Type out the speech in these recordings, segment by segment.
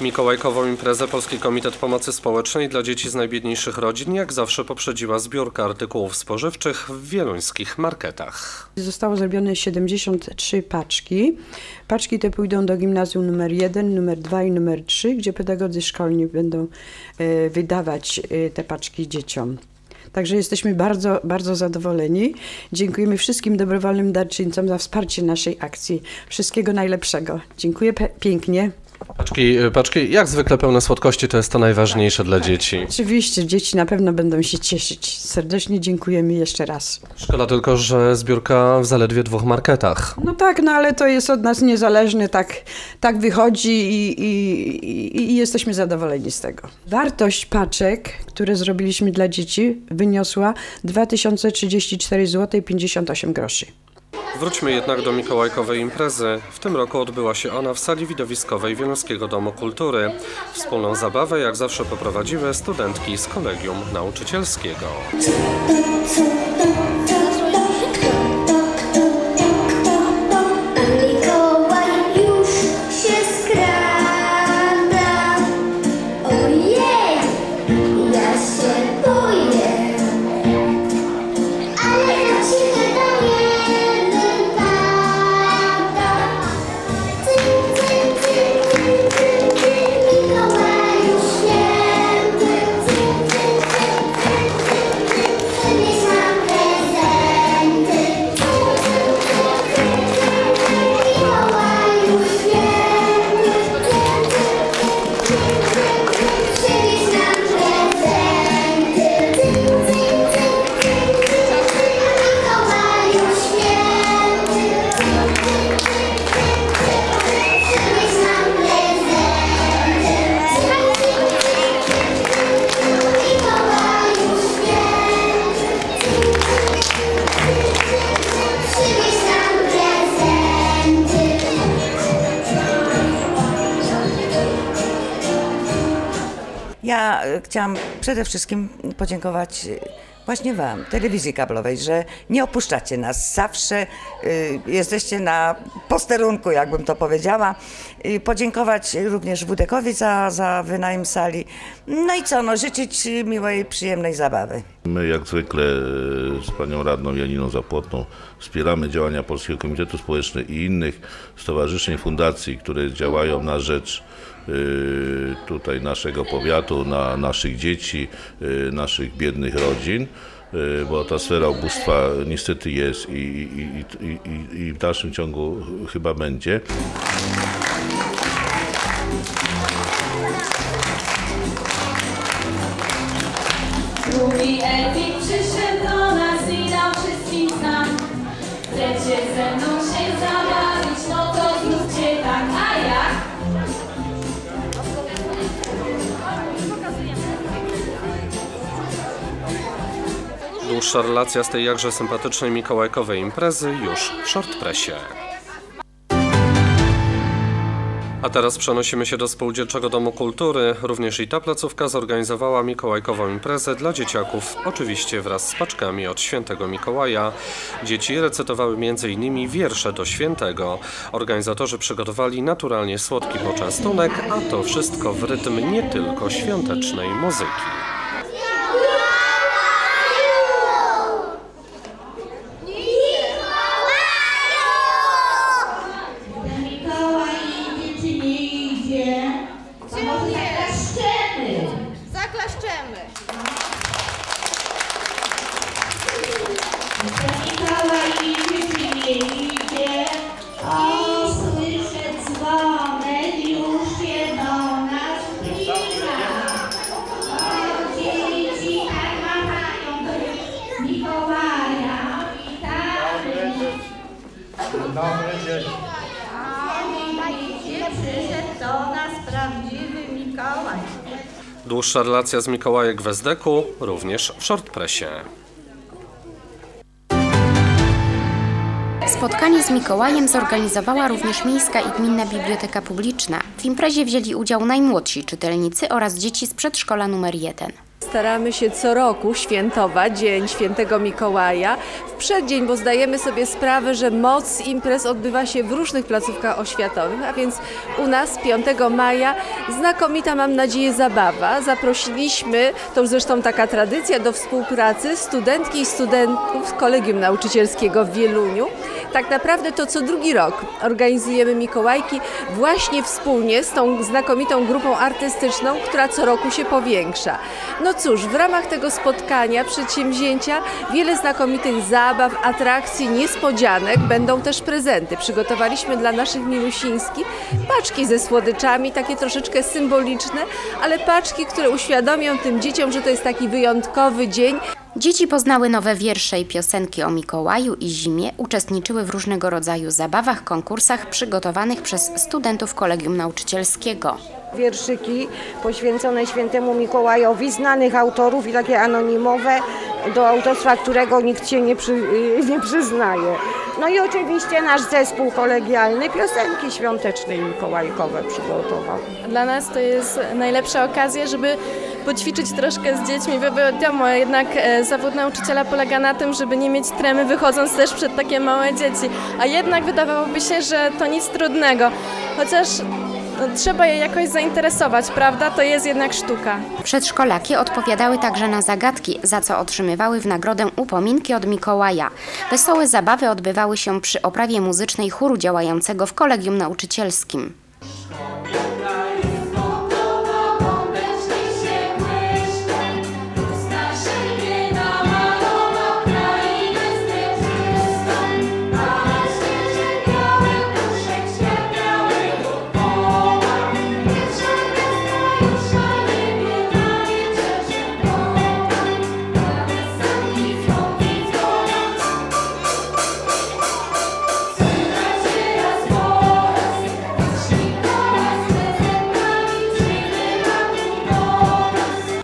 Mikołajkową imprezę Polski Komitet Pomocy Społecznej dla dzieci z najbiedniejszych rodzin jak zawsze poprzedziła zbiórka artykułów spożywczych w wieluńskich marketach. Zostało zrobione 73 paczki. Paczki te pójdą do gimnazjum numer 1, numer 2 i numer 3, gdzie pedagodzy szkolni będą e, wydawać e, te paczki dzieciom. Także jesteśmy bardzo, bardzo zadowoleni. Dziękujemy wszystkim dobrowolnym darczyńcom za wsparcie naszej akcji. Wszystkiego najlepszego. Dziękuję pięknie. Paczki, paczki jak zwykle pełne słodkości to jest to najważniejsze dla dzieci. Oczywiście dzieci na pewno będą się cieszyć. Serdecznie dziękujemy jeszcze raz. Szkoda tylko, że zbiórka w zaledwie dwóch marketach. No tak, no ale to jest od nas niezależne, tak, tak wychodzi i, i, i, i jesteśmy zadowoleni z tego. Wartość paczek, które zrobiliśmy dla dzieci, wyniosła 2034 zł 58 groszy. Wróćmy jednak do Mikołajkowej imprezy. W tym roku odbyła się ona w sali widowiskowej Wieluńskiego Domu Kultury. Wspólną zabawę jak zawsze poprowadziły studentki z kolegium nauczycielskiego. Chciałam przede wszystkim podziękować właśnie Wam, telewizji kablowej, że nie opuszczacie nas. Zawsze e, jesteście na posterunku, jakbym to powiedziała. I podziękować również Wudekowi za, za wynajem sali. No i co, no życzyć miłej, przyjemnej zabawy. My jak zwykle e, z panią radną Janiną Zapłotną wspieramy działania Polskiego Komitetu Społecznego i innych stowarzyszeń, fundacji, które działają na rzecz tutaj naszego powiatu, na naszych dzieci, e, naszych biednych rodzin, e, bo ta sfera ubóstwa niestety jest i, i, i, i w dalszym ciągu chyba będzie. Dłuższa relacja z tej jakże sympatycznej mikołajkowej imprezy już w shortpressie. A teraz przenosimy się do Spółdzielczego Domu Kultury. Również i ta placówka zorganizowała mikołajkową imprezę dla dzieciaków, oczywiście wraz z paczkami od świętego Mikołaja. Dzieci recytowały m.in. wiersze do świętego. Organizatorzy przygotowali naturalnie słodki poczęstunek, a to wszystko w rytm nie tylko świątecznej muzyki. Prawdziwy Mikołaj. Dłuższa relacja z Mikołajem Gwezdeku również w shortpressie. Spotkanie z Mikołajem zorganizowała również Miejska i Gminna Biblioteka Publiczna. W imprezie wzięli udział najmłodsi czytelnicy oraz dzieci z przedszkola numer 1. Staramy się co roku świętować Dzień Świętego Mikołaja w przeddzień, bo zdajemy sobie sprawę, że moc imprez odbywa się w różnych placówkach oświatowych, a więc u nas 5 maja znakomita, mam nadzieję, zabawa. Zaprosiliśmy, to zresztą taka tradycja, do współpracy studentki i studentów z Kolegium Nauczycielskiego w Wieluniu. Tak naprawdę to co drugi rok organizujemy Mikołajki właśnie wspólnie z tą znakomitą grupą artystyczną, która co roku się powiększa. No cóż, w ramach tego spotkania, przedsięwzięcia, wiele znakomitych zabaw, atrakcji, niespodzianek, będą też prezenty. Przygotowaliśmy dla naszych milusińskich paczki ze słodyczami, takie troszeczkę symboliczne, ale paczki, które uświadomią tym dzieciom, że to jest taki wyjątkowy dzień, Dzieci poznały nowe wiersze i piosenki o Mikołaju i zimie, uczestniczyły w różnego rodzaju zabawach, konkursach przygotowanych przez studentów Kolegium Nauczycielskiego. Wierszyki poświęcone świętemu Mikołajowi, znanych autorów i takie anonimowe, do autorstwa którego nikt się nie, przy, nie przyznaje. No i oczywiście nasz zespół kolegialny piosenki świąteczne i mikołajkowe przygotował. Dla nas to jest najlepsza okazja, żeby poćwiczyć troszkę z dziećmi, bo wiadomo, jednak e, zawód nauczyciela polega na tym, żeby nie mieć tremy wychodząc też przed takie małe dzieci, a jednak wydawałoby się, że to nic trudnego, chociaż trzeba je jakoś zainteresować, prawda? To jest jednak sztuka. Przedszkolaki odpowiadały także na zagadki, za co otrzymywały w nagrodę upominki od Mikołaja. Wesołe zabawy odbywały się przy oprawie muzycznej chóru działającego w Kolegium Nauczycielskim.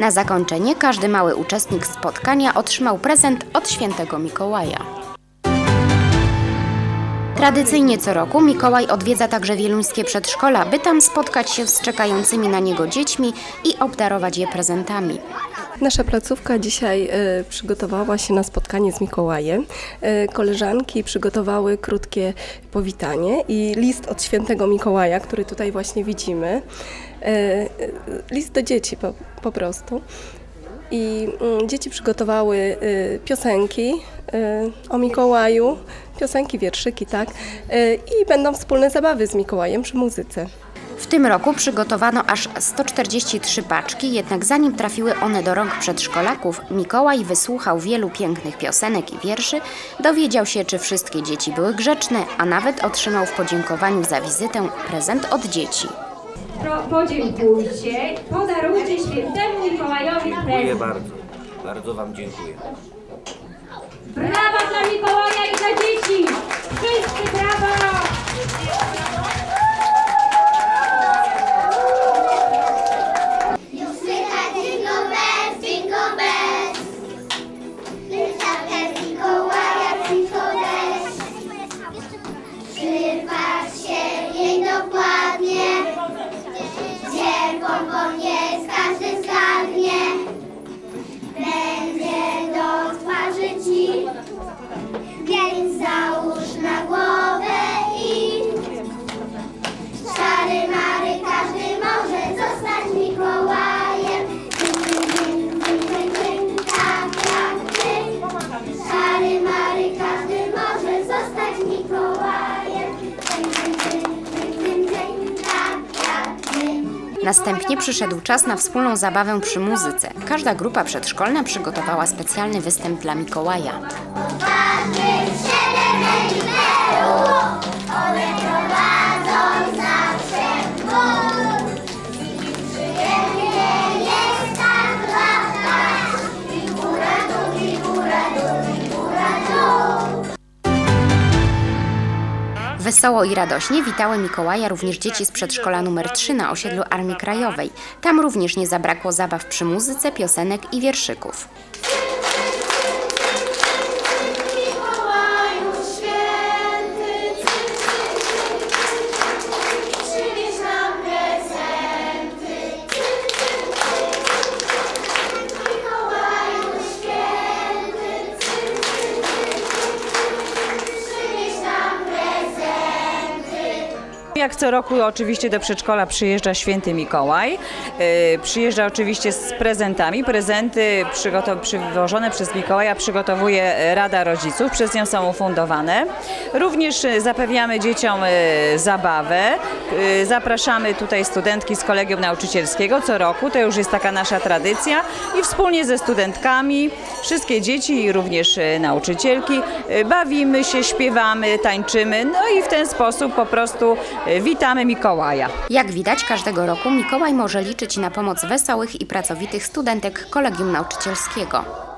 Na zakończenie każdy mały uczestnik spotkania otrzymał prezent od świętego Mikołaja. Tradycyjnie co roku Mikołaj odwiedza także wieluńskie przedszkola, by tam spotkać się z czekającymi na niego dziećmi i obdarować je prezentami. Nasza placówka dzisiaj e, przygotowała się na spotkanie z Mikołajem. E, koleżanki przygotowały krótkie powitanie i list od świętego Mikołaja, który tutaj właśnie widzimy. E, e, list do dzieci po, po prostu. I mm, dzieci przygotowały y, piosenki y, o Mikołaju, piosenki, wierszyki, tak. Y, I będą wspólne zabawy z Mikołajem przy muzyce. W tym roku przygotowano aż 143 paczki, jednak zanim trafiły one do rąk przedszkolaków, Mikołaj wysłuchał wielu pięknych piosenek i wierszy, dowiedział się, czy wszystkie dzieci były grzeczne, a nawet otrzymał w podziękowaniu za wizytę prezent od dzieci. Podziękujcie, podarujcie świętemu Mikołajowi Dziękuję prezent. bardzo. Bardzo Wam dziękuję. Brawa dla Mikołaja i dla dzieci! Wszyscy brawa! Następnie przyszedł czas na wspólną zabawę przy muzyce. Każda grupa przedszkolna przygotowała specjalny występ dla Mikołaja. Wesoło i radośnie witały Mikołaja również dzieci z przedszkola numer 3 na osiedlu Armii Krajowej. Tam również nie zabrakło zabaw przy muzyce, piosenek i wierszyków. Jak co roku oczywiście do przedszkola przyjeżdża święty Mikołaj. Yy, Przyjeżdża oczywiście z prezentami. Prezenty przywożone przez Mikołaja przygotowuje Rada Rodziców, przez nią są ufundowane. Również yy, zapewniamy dzieciom yy, zabawę. Zapraszamy tutaj studentki z Kolegium Nauczycielskiego co roku, to już jest taka nasza tradycja i wspólnie ze studentkami, wszystkie dzieci i również nauczycielki bawimy się, śpiewamy, tańczymy, no i w ten sposób po prostu witamy Mikołaja. Jak widać, każdego roku Mikołaj może liczyć na pomoc wesołych i pracowitych studentek Kolegium Nauczycielskiego.